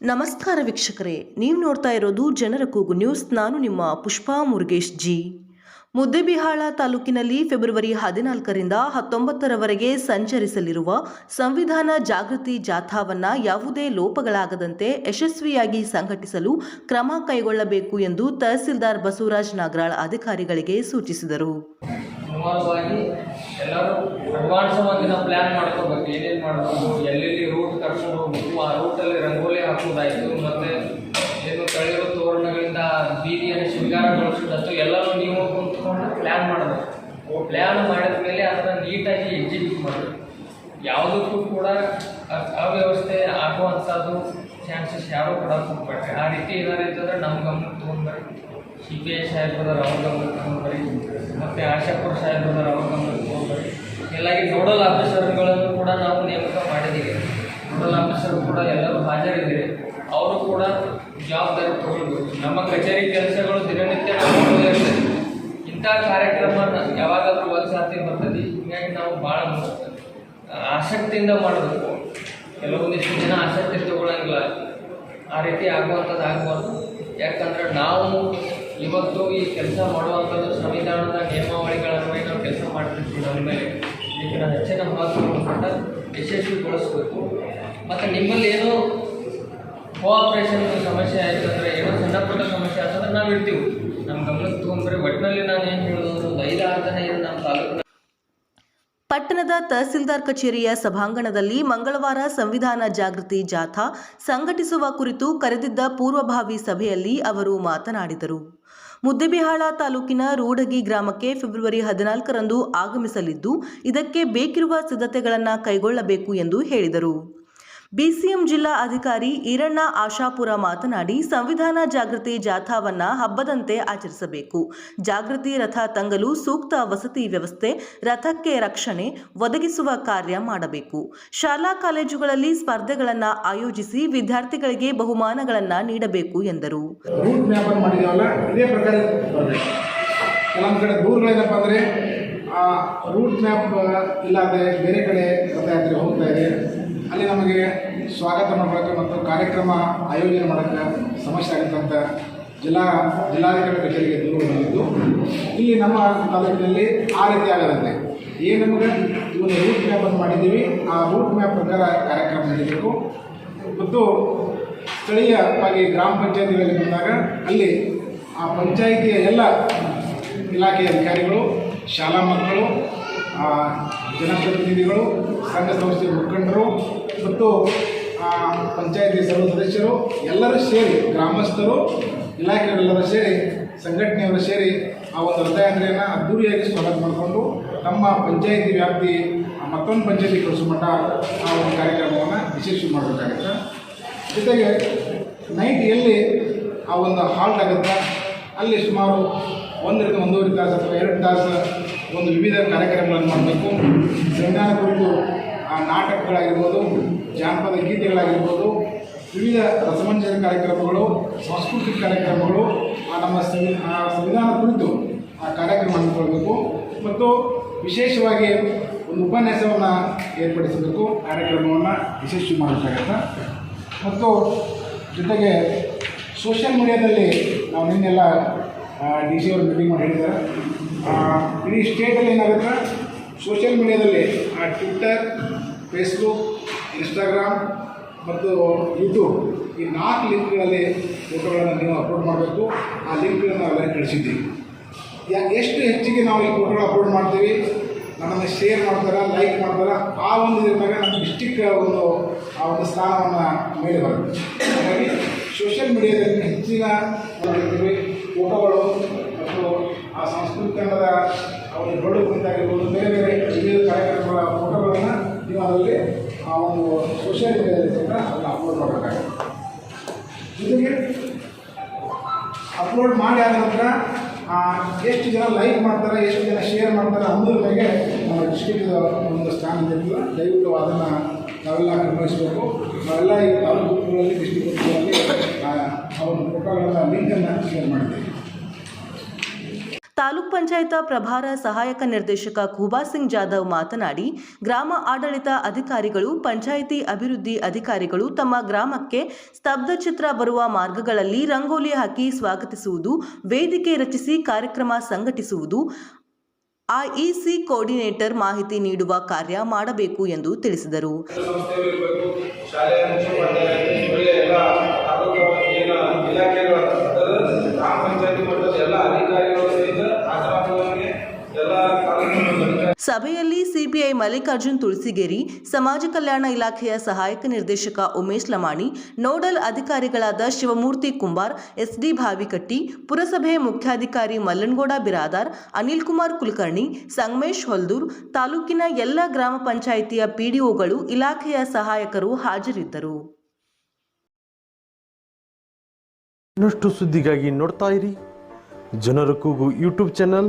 ನಮಸ್ಕಾರ ವೀಕ್ಷಕರೇ, ನೀವು ನೋಡ್ತಾ ಇರೋದು ಜನರ ಕೂಗು ನ್ಯೂಸ್. ನಾನು ನಿಮ್ಮ ಪುಷ್ಪಾ ಮುರುಗೇಶ್ ಜಿ. ಮುದ್ದೆಬಿಹಾಳ ತಾಲೂಕಿನಲ್ಲಿ ಫೆಬ್ರವರಿ ಹದಿನಾಲ್ಕರಿಂದ ಹತ್ತೊಂಬತ್ತರವರೆಗೆ ಸಂಚರಿಸಲಿರುವ ಸಂವಿಧಾನ ಜಾಗೃತಿ ಜಾಥಾವನ್ನ ಯಾವುದೇ ಲೋಪಗಳಾಗದಂತೆ ಯಶಸ್ವಿಯಾಗಿ ಸಂಘಟಿಸಲು ಕ್ರಮ ಕೈಗೊಳ್ಳಬೇಕು ಎಂದು ತಹಸೀಲ್ದಾರ್ ಬಸವರಾಜ್ ನಾಗರಾಳ್ ಅಧಿಕಾರಿಗಳಿಗೆ ಸೂಚಿಸಿದರು. ಎಲ್ಲರೂ ರಂಗೋಲಿ ಮತ್ತೆ ಏನು ತಳಿರು ತೋರಣಗಳಿಂದ ಬೀದಿಯನ್ನು ಶೃಂಗಾರಗೊಳಿಸೋದಾಯ್ತು ಎಲ್ಲರೂ ನೀವು ಕುಂತ್ಕೊಂಡು ಪ್ಲ್ಯಾನ್ ಮಾಡಬೇಕು. ಪ್ಲ್ಯಾನ್ ಮಾಡಿದ ಮೇಲೆ ಅದನ್ನು ನೀಟಾಗಿ ಎಕ್ಸಿಕ್ಯೂಟ್ ಮಾಡಬೇಕು. ಯಾವುದಕ್ಕೂ ಕೂಡ ಅವ್ಯವಸ್ಥೆ ಆಗುವಂಥದ್ದು ಚಾನ್ಸಸ್ ಯಾರೂ ಕೂಡ ಹೋಗ್ಬೇಡ್ರಿ ಆ ರೀತಿ ಏನಾರು ಇತ್ತಂದ್ರೆ ನಮ್ಮ ಗಮನಕ್ಕೆ ತೊಗೊಂಡ್ಬರ್ರಿ. ಸಿ ಪಿ ಐ ಸಾಹೇಬ್ರದವ್ರು ಅವ್ರ ಗಮನಕ್ಕೆ ತೊಗೊಂಡ್ಬರ್ರಿ. ಮತ್ತು ಆಶಾಪುರ ಸಾಹೇಬ್ರದವ್ರು ಅವ್ರ ಗಮನಕ್ಕೆ ತೊಗೊಂಡ್ಬರ್ರಿ. ಎಲ್ಲಾಗಿ ನೋಡಲ್ ಆಫೀಸರ್ಗಳನ್ನು ಕೂಡ ನಾವು ನೇಮಕ ಮಾಡಿದ್ದೀವಿ. ನೋಡಲ್ ಆಫೀಸರ್ ಕೂಡ ಎಲ್ಲರೂ ಹಾಜರಿದ್ದೀರಿ. ಅವರು ಕೂಡ ಜವಾಬ್ದಾರಿ ತಗೊಳ್ಬೇಕು. ನಮ್ಮ ಕಚೇರಿ ಕೆಲಸಗಳು ದಿನನಿತ್ಯ ಇಂಥ ಕಾರ್ಯಕ್ರಮ ಯಾವಾಗಾದರೂ ಒಂದು ಸಾರ್ತಿ ಬರ್ತದೆ. ಹೀಗಾಗಿ ನಾವು ಭಾಳ ಆಸಕ್ತಿಯಿಂದ ಮಾಡಬೇಕು. ಕೆಲವೊಂದಿಷ್ಟು ಜನ ಆಸಕ್ತಿ ತಗೊಳ್ಳೋಂಗಿಲ್ಲ ಆ ರೀತಿ ಆಗುವಂಥದ್ದು ಆಗಬಾರ್ದು. ಯಾಕಂದ್ರೆ ನಾವು ಇವತ್ತು ಈ ಕೆಲಸ ಮಾಡುವಂಥದ್ದು ಸಂವಿಧಾನದ ನಿಯಮಾವಳಿಗಳನ್ನು ನಾವು ಕೆಲಸ ಮಾಡ್ತಿರ್ತೀವಿ. ನಮ್ಮ ಮೇಲೆ ಇದಕ್ಕೆ ನಾವು ಹೆಚ್ಚಿನ ಕೊಟ್ಟ ಯಶಸ್ವಿಗೊಳಿಸ್ಬೇಕು ಮತ್ತು ನಿಮ್ಮಲ್ಲಿ ಏನೋ ಕೋಆಪ್ರೇಷನ್ ಸಮಸ್ಯೆ ಆಯ್ತು ಅಂದರೆ ಏನೋ ಸಣ್ಣ ಪುಟ್ಟ ಸಮಸ್ಯೆ ಆಯ್ತಂದ್ರೆ ನಾವು ಇರ್ತೀವಿ. ನಮ್ಮ ಗಮನಕ್ಕೆ ತೊಗೊಂಡ್ರೆ ಒಟ್ಟಿನಲ್ಲಿ ನಾನು ಏನು ಹೇಳೋದು ಒಂದು ಐದಾರು ಜನ ಏನು ನಮ್ಮ ತಾಲೂಕಿನ ಪಟ್ಟಣದ ತಹಸೀಲ್ದಾರ್ ಕಚೇರಿಯ ಸಭಾಂಗಣದಲ್ಲಿ ಮಂಗಳವಾರ ಸಂವಿಧಾನ ಜಾಗೃತಿ ಜಾಥಾ ಸಂಘಟಿಸುವ ಕುರಿತು ಕರೆದಿದ್ದ ಪೂರ್ವಭಾವಿ ಸಭೆಯಲ್ಲಿ ಅವರು ಮಾತನಾಡಿದರು. ಮುದ್ದೆಬಿಹಾಳ ತಾಲೂಕಿನ ರೂಢಗಿ ಗ್ರಾಮಕ್ಕೆ ಫೆಬ್ರವರಿ ಹದಿನಾಲ್ಕರಂದು ಆಗಮಿಸಲಿದ್ದು, ಇದಕ್ಕೆ ಬೇಕಿರುವ ಸಿದ್ಧತೆಗಳನ್ನು ಕೈಗೊಳ್ಳಬೇಕು ಎಂದು ಹೇಳಿದರು. ಬಿಸಿಎಂ ಜಿಲ್ಲಾ ಅಧಿಕಾರಿ ಈರಣ್ಣ ಆಶಾಪುರ ಮಾತನಾಡಿ, ಸಂವಿಧಾನ ಜಾಗೃತಿ ಜಾಥಾವನ್ನ ಹಬ್ಬದಂತೆ ಆಚರಿಸಬೇಕು. ಜಾಗೃತಿ ರಥ ತಂಗಲು ಸೂಕ್ತ ವಸತಿ ವ್ಯವಸ್ಥೆ, ರಥಕ್ಕೆ ರಕ್ಷಣೆ ಒದಗಿಸುವ ಕಾರ್ಯ ಮಾಡಬೇಕು. ಶಾಲಾ ಕಾಲೇಜುಗಳಲ್ಲಿ ಸ್ಪರ್ಧೆಗಳನ್ನು ಆಯೋಜಿಸಿ ವಿದ್ಯಾರ್ಥಿಗಳಿಗೆ ಬಹುಮಾನಗಳನ್ನು ನೀಡಬೇಕು ಎಂದರು. ಆ ರೂಟ್ ಮ್ಯಾಪ್ ಇಲ್ಲದೆ ಬೇರೆ ಕಡೆ ರಥಯಾತ್ರೆ ಹೋಗ್ತಾ ಇದೆ. ಅಲ್ಲಿ ನಮಗೆ ಸ್ವಾಗತ ಮಾಡೋಕ್ಕೆ ಮತ್ತು ಕಾರ್ಯಕ್ರಮ ಆಯೋಜನೆ ಮಾಡೋಕ್ಕೆ ಸಮಸ್ಯೆ ಆಗುತ್ತಂತ ಜಿಲ್ಲಾ ಜಿಲ್ಲಾಧಿಕಾರಿ ಕಚೇರಿಗೆ ದೂರು ಬಂದಿದ್ದು. ಇಲ್ಲಿ ನಮ್ಮ ತಾಲೂಕಿನಲ್ಲಿ ಆ ರೀತಿ ಆಗದಂತೆ. ಏನು ನಮಗೆ ಒಂದು ರೂಟ್ ಮ್ಯಾಪನ್ನು ಮಾಡಿದ್ದೀವಿ. ಆ ರೂಟ್ ಮ್ಯಾಪ್ ಪ್ರಕಾರ ಕಾರ್ಯಕ್ರಮ ನಡೀಬೇಕು. ಮತ್ತು ಸ್ಥಳೀಯವಾಗಿ ಗ್ರಾಮ ಪಂಚಾಯತಿಗಳಲ್ಲಿ ಬಂದಾಗ ಅಲ್ಲಿ ಆ ಪಂಚಾಯಿತಿಯ ಎಲ್ಲ ಇಲಾಖೆಯ ಅಧಿಕಾರಿಗಳು, ಶಾಲಾ ಮಕ್ಕಳು ಜನಪ್ರತಿನಿಧಿಗಳು, ಸಂಘ ಸಂಸ್ಥೆಯ ಮುಖಂಡರು ಮತ್ತು ಪಂಚಾಯತಿ ಸರ್ವ ಸದಸ್ಯರು ಎಲ್ಲರೂ ಸೇರಿ, ಗ್ರಾಮಸ್ಥರು, ಇಲಾಖೆಗಳೆಲ್ಲರೂ ಸೇರಿ, ಸಂಘಟನೆಯವರು ಸೇರಿ ಆ ಒಂದು ರಥಯಾತ್ರೆಯನ್ನು ಅದ್ದೂರಿಯಾಗಿ ಸ್ವಾಗತ ಮಾಡಿಕೊಂಡು ನಮ್ಮ ಪಂಚಾಯಿತಿ ವ್ಯಾಪ್ತಿ ಮತ್ತೊಂದು ಪಂಚಾಯಿತಿ ಕೆಲಸ ಆ ಒಂದು ಕಾರ್ಯಕ್ರಮವನ್ನು ಯಶಸ್ವಿ ಮಾಡಬೇಕಾಗುತ್ತೆ. ಜೊತೆಗೆ ನೈಟ್ ಎಲ್ಲಿ ಆ ಒಂದು ಹಾಲ್ಟ್ ಆಗುತ್ತೆ ಅಲ್ಲಿ ಸುಮಾರು ಒಂದರಿಂದ ಒಂದೂವರೆ ತಾಸು ಅಥವಾ ಎರಡು ತಾಸು ಒಂದು ವಿವಿಧ ಕಾರ್ಯಕ್ರಮಗಳನ್ನು ಮಾಡಬೇಕು. ಸಂವಿಧಾನ ಕುರಿತು ಆ ನಾಟಕಗಳಾಗಿರ್ಬೋದು, ಜಾನಪದ ಗೀತೆಗಳಾಗಿರ್ಬೋದು, ವಿವಿಧ ರಸಮಂಜನ ಕಾರ್ಯಕ್ರಮಗಳು, ಸಾಂಸ್ಕೃತಿಕ ಕಾರ್ಯಕ್ರಮಗಳು, ಆ ನಮ್ಮ ಸಂವಿ, ಆ ಸಂವಿಧಾನ ಕುರಿತು ಆ ಕಾರ್ಯಕ್ರಮ ಹಮ್ಮಿಕೊಳ್ಬೇಕು ಮತ್ತು ವಿಶೇಷವಾಗಿ ಒಂದು ಉಪನ್ಯಾಸವನ್ನು ಏರ್ಪಡಿಸಬೇಕು. ಕಾರ್ಯಕ್ರಮವನ್ನು ಯಶಸ್ವಿ ಮಾಡಬೇಕಾಗತ್ತೆ ಮತ್ತು ಜೊತೆಗೆ ಸೋಷಿಯಲ್ ಮೀಡಿಯಾದಲ್ಲಿ ನಾವು ನಿನ್ನೆಲ್ಲ ಡಿ ಸಿ ಅವರು ಮೀಟಿಂಗ್ ಮಾಡಿ ಹೇಳಿದ್ದಾರೆ. ಇಡೀ ಸ್ಟೇಟಲ್ಲಿ ಏನಾಗುತ್ತೆ? ಸೋಷಿಯಲ್ ಮೀಡಿಯಾದಲ್ಲಿ ಆ ಟ್ವಿಟ್ಟರ್ ಫೇಸ್ಬುಕ್ ಇನ್ಸ್ಟಾಗ್ರಾಮ್ ಮತ್ತು ಯೂಟ್ಯೂಬ್ ಈ ನಾಲ್ಕು ಲಿಂಕ್ಗಳಲ್ಲಿ ಫೋಟೋಗಳನ್ನು ನೀವು ಅಪ್ಲೋಡ್ ಮಾಡಬೇಕು. ಆ ಲಿಂಕ್ಗಳನ್ನು ನಾವೆಲ್ಲ ಕಳಿಸಿದ್ದೀವಿ. ಯಾ, ಎಷ್ಟು ಹೆಚ್ಚಿಗೆ ನಾವು ಈ ಫೋಟೋಗಳು ಅಪ್ಲೋಡ್ ಮಾಡ್ತೀವಿ? ನಮ್ಮನ್ನು ಶೇರ್ ಮಾಡ್ತಾರೆ ಲೈಕ್ ಮಾಡ್ತಾರೆ? ಆ ಒಂದು ಇದ್ದಾಗ ನಮ್ಮ ಡಿಸ್ಟಿಕ್ ಒಂದು, ಆ ಒಂದು ಸ್ಥಾನವನ್ನು ಮೇಲೆ ಬರುತ್ತೆ. ಹಾಗಾಗಿ ಸೋಷಿಯಲ್ ಮೀಡಿಯಾದಲ್ಲಿ ಹೆಚ್ಚಿನ ಫೋಟೋಗಳು ಮತ್ತು ಆ ಸಂಸ್ಕೃತಿ ಆ ಒಂದು ಬಡು ಕುರಿತಾಗಿರ್ಬೋದು, ಬೇರೆ ಬೇರೆ ವಿವಿಧ ಕಾರ್ಯಕ್ರಮಗಳ ಫೋಟೋಗಳನ್ನು ನೀವು ಅದರಲ್ಲಿ ಆ ಒಂದು ಸೋಷಿಯಲ್ ಮೀಡಿಯಾದಲ್ಲಿ ಅದನ್ನು ಅಪ್ಲೋಡ್ ಮಾಡಬೇಕಾಗುತ್ತೆ. ಜೊತೆಗೆ ಅಪ್ಲೋಡ್ ಮಾಡಿ ಆದ ನಂತರ ಎಷ್ಟು ಜನ ಲೈಕ್ ಮಾಡ್ತಾರೆ, ಎಷ್ಟು ಜನ ಶೇರ್ ಮಾಡ್ತಾರೆ ಅನ್ನೋದ್ರ ಬಗ್ಗೆ ನಮ್ಮ ಡಿಸ್ಟ್ರಿಕ್ಟ್ ಒಂದು ಸ್ಥಾನ ಇರಲಿಲ್ಲ ದಯವಿಟ್ಟು ಅದನ್ನು ನಾವೆಲ್ಲ ಗಮನಿಸಬೇಕು. ನಾವೆಲ್ಲ ಈ ತಾಲೂಕು ಗ್ರೂಪ್ಗಳಲ್ಲಿ ಡಿಸ್ಟ್ರಿಕ್ಟ್ ಒಂದು ಫೋಟೋಗಳನ್ನು ಲಿಂಕನ್ನು ಶೇರ್ ಮಾಡ್ತೀವಿ ತಾಲೂಕ್ ಪಂಚಾಯತ ಪ್ರಭಾರ ಸಹಾಯಕ ನಿರ್ದೇಶಕ ಖೂಬಾ ಸಿಂಗ್ ಜಾಧವ್ ಮಾತನಾಡಿ, ಗ್ರಾಮ ಆಡಳಿತ ಅಧಿಕಾರಿಗಳು, ಪಂಚಾಯಿತಿ ಅಭಿವೃದ್ಧಿ ಅಧಿಕಾರಿಗಳು ತಮ್ಮ ಗ್ರಾಮಕ್ಕೆ ಸ್ತಬ್ಧ ಚಿತ್ರ ಬರುವ ಮಾರ್ಗಗಳಲ್ಲಿ ರಂಗೋಲಿ ಹಾಕಿ ಸ್ವಾಗತಿಸುವುದು, ವೇದಿಕೆ ರಚಿಸಿ ಕಾರ್ಯಕ್ರಮ ಸಂಘಟಿಸುವುದು, ಐಇಸಿ ಕೋಆರ್ಡಿನೇಟರ್ ಮಾಹಿತಿ ನೀಡುವ ಕಾರ್ಯ ಮಾಡಬೇಕು ಎಂದು ತಿಳಿಸಿದರು. ಎಲ್ಲ ತಾಲೂಕು ಸಭೆಯಲ್ಲಿ ಸಿಪಿಐ ಮಲ್ಲಿಕಾರ್ಜುನ್ ತುಳಸಿಗೇರಿ, ಸಮಾಜ ಕಲ್ಯಾಣ ಇಲಾಖೆಯ ಸಹಾಯಕ ನಿರ್ದೇಶಕ ಉಮೇಶ್ ಲಮಾಣಿ, ನೋಡಲ್ ಅಧಿಕಾರಿಗಳಾದ ಶಿವಮೂರ್ತಿ ಕುಂಬಾರ್, ಎಸ್ಡಿ ಭಾವಿಕಟ್ಟಿ, ಪುರಸಭೆ ಮುಖ್ಯಾಧಿಕಾರಿ ಮಲ್ಲನ್ಗೌಡ ಬಿರಾದಾರ್ ಅನಿಲ್ ಕುಮಾರ್ ಕುಲಕರ್ಣಿ, ಸಂಗಮೇಶ್ ಹೊಲ್ದೂರ್, ತಾಲೂಕಿನ ಎಲ್ಲ ಗ್ರಾಮ ಪಂಚಾಯಿತಿಯ ಪಿಡಿಒಗಳು ಇಲಾಖೆಯ ಸಹಾಯಕರು ಹಾಜರಿದ್ದರು. ಇನ್ನಷ್ಟು ಸುದ್ದಿಗಾಗಿ ನೋಡ್ತಾ ಇರಿ. ಜನರ ಕೂಗು ಯೂಟ್ಯೂಬ್ ಚಾನಲ್.